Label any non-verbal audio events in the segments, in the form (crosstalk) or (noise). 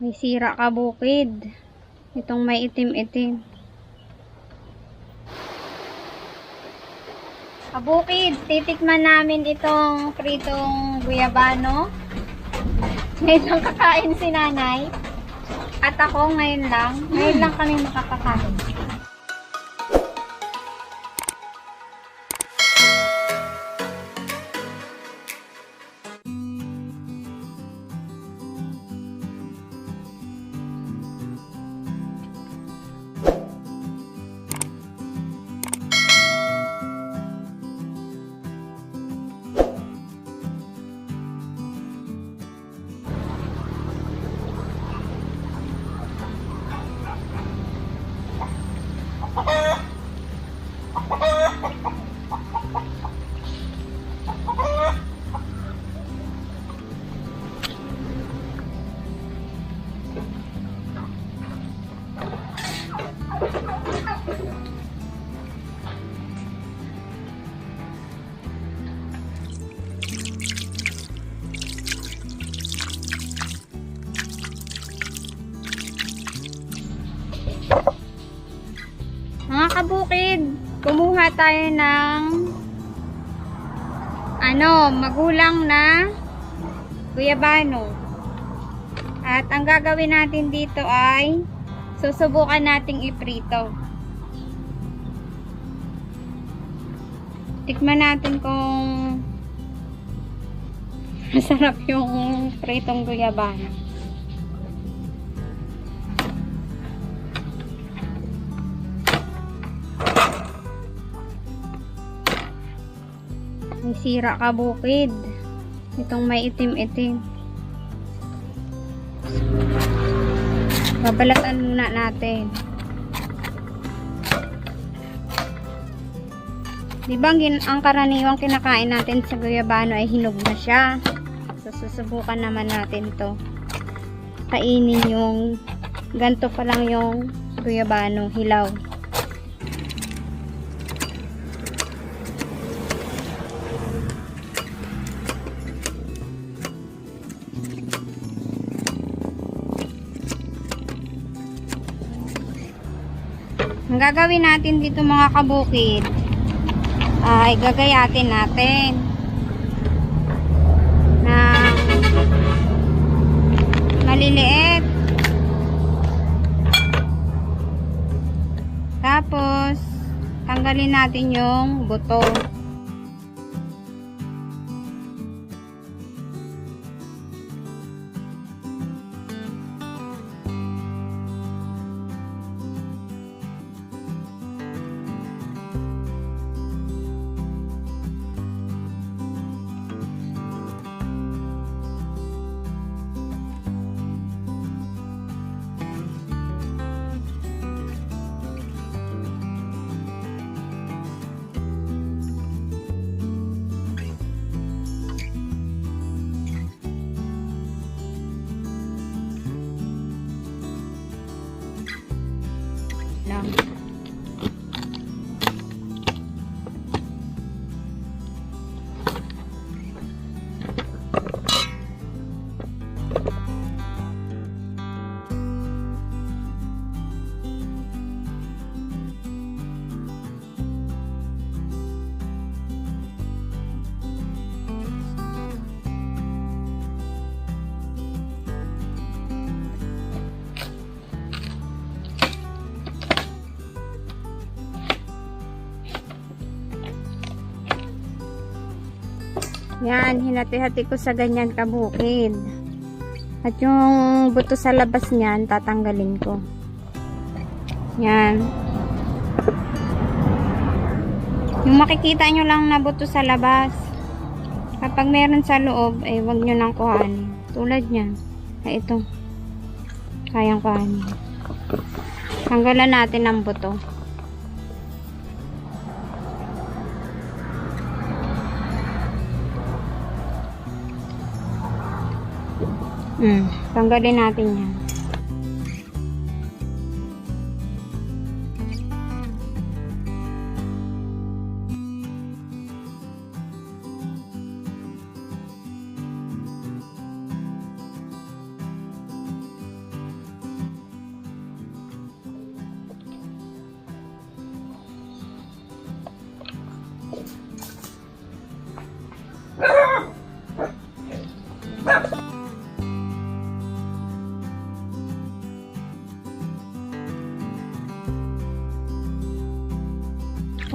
May sira ka bukid. Itong may itim-itim. Kabukid, titikman namin itong pritong guyabano. Ngayon lang kakain si nanay. At ako ngayon lang. Ngayon lang kami makakakain. Tayo ng ano, magulang na guyabano. At ang gagawin natin dito ay susubukan nating iprito. Tikman natin kung masarap yung pritong guyabano. Sira ka bukid. Itong may itim-itim. Babalatan muna natin. Di ang karaniwang kinakain natin sa guyabano ay hinog na siya. So, susubukan naman natin to. Kainin yung ganto pa lang yung guyabano, hilaw. Gagawin natin dito mga kabukid ay gagayatin natin ng maliliit. Tapos, tanggalin natin yung buto. Yan, hinati-hati ko sa ganyan kabukid. At yung buto sa labas niyan, tatanggalin ko. Yan. Yung makikita nyo lang na buto sa labas. Kapag meron sa loob, ay wag nyo nang kuhanin. Tulad niyan. Ay, ito. Kayang kuhanin. Tanggalan natin ang buto. Hmm, tanggalin natin yan. Ah!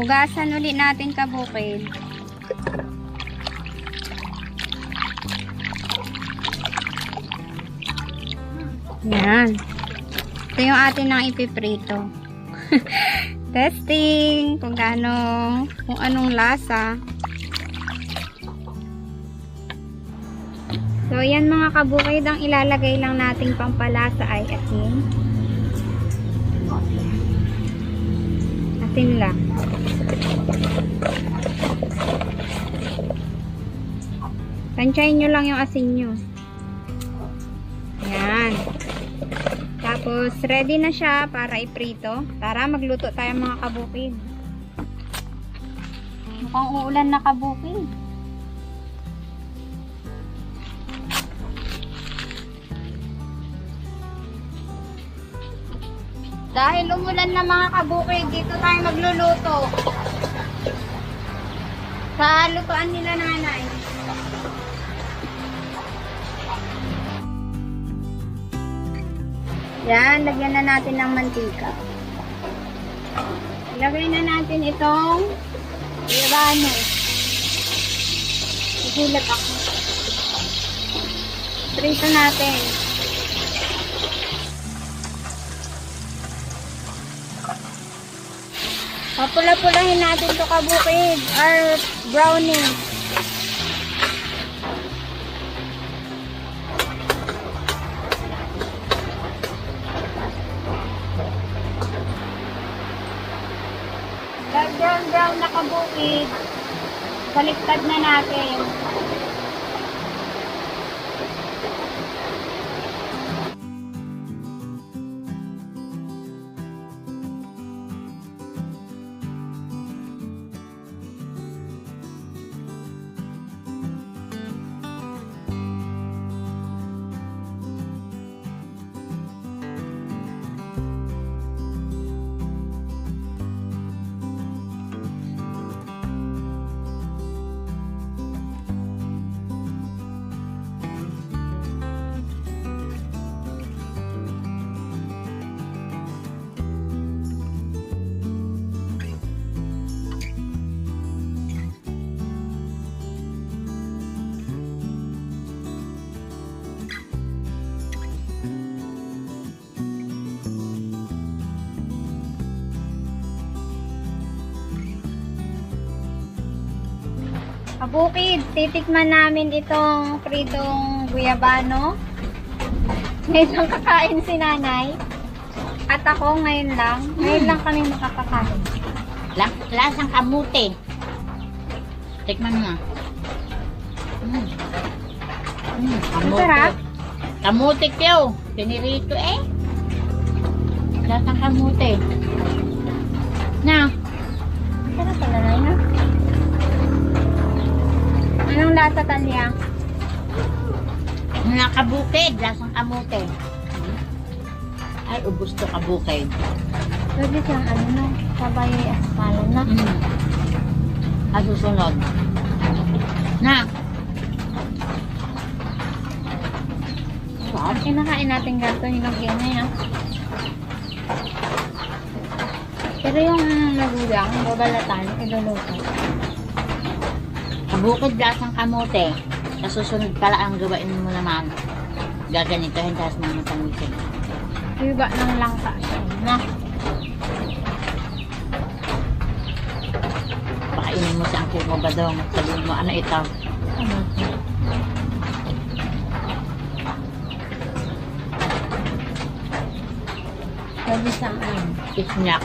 Hugasan ulit natin kabukid. Yan. Ito yung atin nang ipiprito. (laughs) Testing kung gaano, kung anong lasa. So, yan mga kabukid, ang ilalagay lang nating pampalasa ay asin. Asin lang. Tansyahin nyo lang yung asin nyo. Yan. Tapos, ready na siya para iprito. Tara, magluto tayo mga kabukid. Mukhang uulan na kabukid. Dahil umulan na mga kabukid, dito tayo magluluto. Sa lutuan nila nanay. Yan, lagyan na natin ng mantika. Ilagay na natin itong irano. Igulat ako. Prito natin. Papula-pulahin natin to kabukid or brownie. Pag brown brown na kabukid, baliktad na natin. Kabukid, titikman namin itong pritong guyabano. Ngayon lang kakain si nanay. At ako ngayon lang. Ngayon lang kami makakakain. La lasang kamuti. Tikman mo nga. Mm. Mm, kamuti. Masarap. Kamuti kayo. Pinirito eh. Lasang kamuti. Na. Sarap pala na lasa talya? Nakabukid. Lasang kamuti. Ay, ubos to kabukid. Pwede siyang ano na, sabay aspalan na. Mm. Ah, susunod. Na. Sarap. Kinakain natin ganito yung lagyan na yan. Pero yung nagulang, babalatan, iluluto. Kabukid lasang kamote. Sa susunod pala ang gawain mo naman. Gaganitohin tapos mga tamusin. Iba ng langka siya. Na. Pakainin mo sa angkot mo ba daw? Sabihin mo, ano ito? Ano? Pwede siyang ano. Isnyak.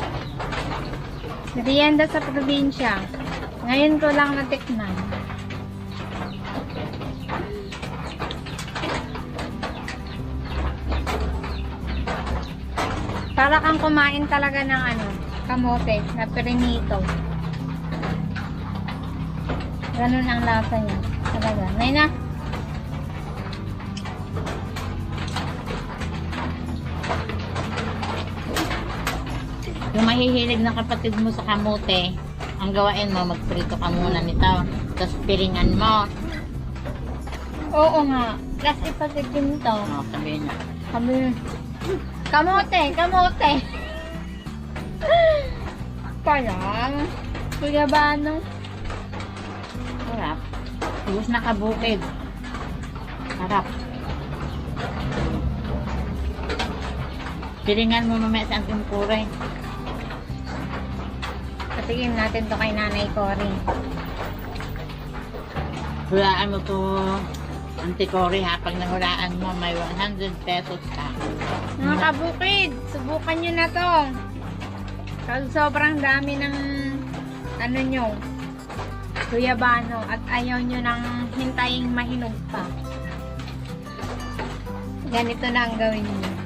Merienda sa probinsya. Ngayon ko lang natikman. Para kang kumain talaga ng ano, kamote na perinito. Ganun ang lasa niya. Talaga. Nay na. Yung mahihilig ng kapatid mo sa kamote, ang gawain mo, magprito ka muna nito. Tapos piringan mo. Oo nga. Kasi patigim to. O, sabihin niya. Sabi, kamote, kamote. Parang, Kuya Bano. Sarap. Ubus na kabukid. Sarap. Pilingan mo mamaya sa anting kuray. Patigim natin to kay Nanay Cory. Hulaan mo to antikori ha. Pag nahulaan mo, may 100 pesos ka. Mga kabukid, subukan nyo na to. Kasi sobrang dami ng ano nyo, Kuya Bano, at ayaw nyo nang hintayin mahinog pa. Ganito na ang gawin nyo.